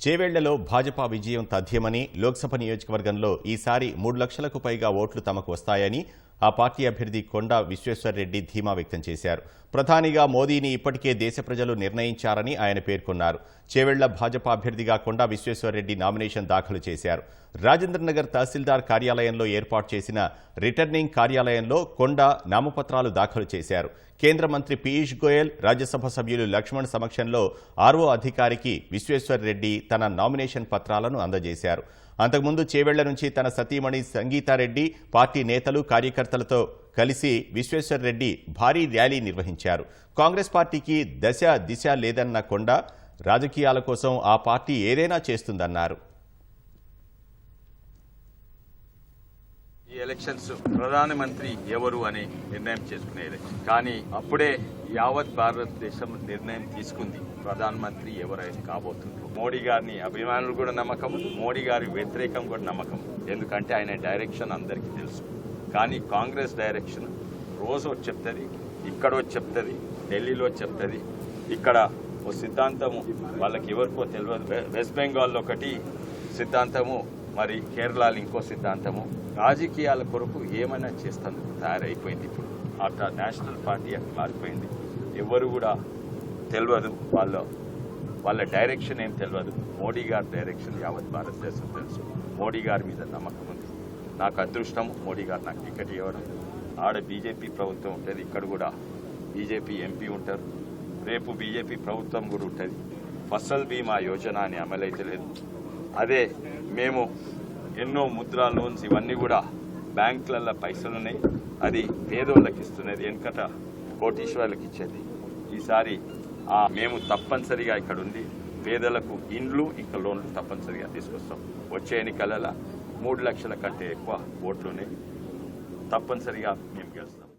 చేవేళ్ళలో భాజపా విజయం తథ్యమని లోక్సభ నియోజకవర్గంలో ఈసారి మూడు లక్షలకు పైగా ఓట్లు తమకు వస్తాయని ఆ పార్టీ అభ్యర్థి కొండా విశ్వేశ్వర్రెడ్డి ధీమా వ్యక్తం చేశారు. ప్రధానిగా మోదీని ఇప్పటికే దేశ ప్రజలు నిర్ణయించారని ఆయన పేర్కొన్నారు. చేవెళ్ళ భాజపా అభ్యర్థిగా కొండా విశ్వేశ్వర్రెడ్డి నామినేషన్ దాఖలు చేశారు. రాజేంద్రనగర్ తహసీల్దార్ కార్యాలయంలో ఏర్పాటు చేసిన రిటర్నింగ్ కార్యాలయంలో కొండా నామపత్రాలు దాఖలు చేశారు. కేంద్ర మంత్రి పీయూష్ గోయల్ రాజ్యసభ సభ్యులు లక్ష్మణ్ సమక్షంలో ఆర్ఓ అధికారికి విశ్వేశ్వర్ రెడ్డి తన నామినేషన్ పత్రాలను అందజేశారు. అంతకుముందు చేవెళ్ళ నుంచి తన సతీమణి సంగీతారెడ్డి పార్టీ నేతలు కార్యకర్తలతో కలిసి విశ్వేశ్వర్ రెడ్డి భారీ ర్యాలీ నిర్వహించారు. కాంగ్రెస్ పార్టీకి దశ దిశ లేదన్న కొండ రాజకీయాల కోసం ఆ పార్టీ ఏదైనా చేస్తుందన్నారు. ఈ ఎలక్షన్స్ ప్రధానమంత్రి ఎవరు అని నిర్ణయం చేసుకునే ఎలక్షన్ కానీ అప్పుడే యావత్ భారతదేశం నిర్ణయం తీసుకుంది ప్రధానమంత్రి ఎవరైతే కాబోతుండ్రు. మోడీ గారిని అభిమానులు కూడా నమ్మకం మోడీ గారి వ్యతిరేకం కూడా నమ్మకం ఎందుకంటే ఆయన డైరెక్షన్ అందరికీ తెలుసు. కానీ కాంగ్రెస్ డైరెక్షన్ రోజు వచ్చి చెప్తుంది ఇక్కడో చెప్తుంది ఢిల్లీలో చెప్తుంది. ఇక్కడ ఓ సిద్ధాంతము వాళ్ళకి ఎవరికో తెలియదు వెస్ట్ బెంగాల్లో ఒకటి సిద్ధాంతము మరి కేరళలో ఇంకో సిద్ధాంతము. రాజకీయాల కొరకు ఏమైనా చేస్తందుకు తయారైపోయింది ఇప్పుడు. అట్లా నేషనల్ పార్టీ అక్కడ మారిపోయింది. ఎవరు కూడా తెలియదు వాళ్ళ వాళ్ళ డైరెక్షన్ ఏం తెలియదు మోడీ గారి డైరెక్షన్ యావత్ భారతదేశం తెలుసు. మోడీ గారి మీద నమ్మకం ఉంది. నాకు అదృష్టం మోడీ గారు నాకు టికెట్ ఇవ్వడం. ఆడ బీజేపీ ప్రభుత్వం ఉంటుంది ఇక్కడ కూడా బీజేపీ ఎంపీ ఉంటారు. రేపు బీజేపీ ప్రభుత్వం కూడా ఉంటుంది. ఫసల్ బీమా యోజన అని అమలైతే లేదు అదే మేము ఎన్నో ముద్రా లోన్స్ ఇవన్నీ కూడా బ్యాంకులలో పైసలు ఉన్నాయి అది పేదోళ్ళకి ఇస్తున్నది వెనకట కోటీశ్వర్లకు ఇచ్చేది. ఈసారి మేము తప్పనిసరిగా ఇక్కడ ఉంది పేదలకు ఇండ్లు ఇంకా లోన్లు తప్పనిసరిగా తీసుకొస్తాం. వచ్చే ఎన్నికలలో మూడు లక్షల కంటే ఎక్కువ ఓట్లున్నాయి. తప్పనిసరిగా మేము గెలుస్తాం.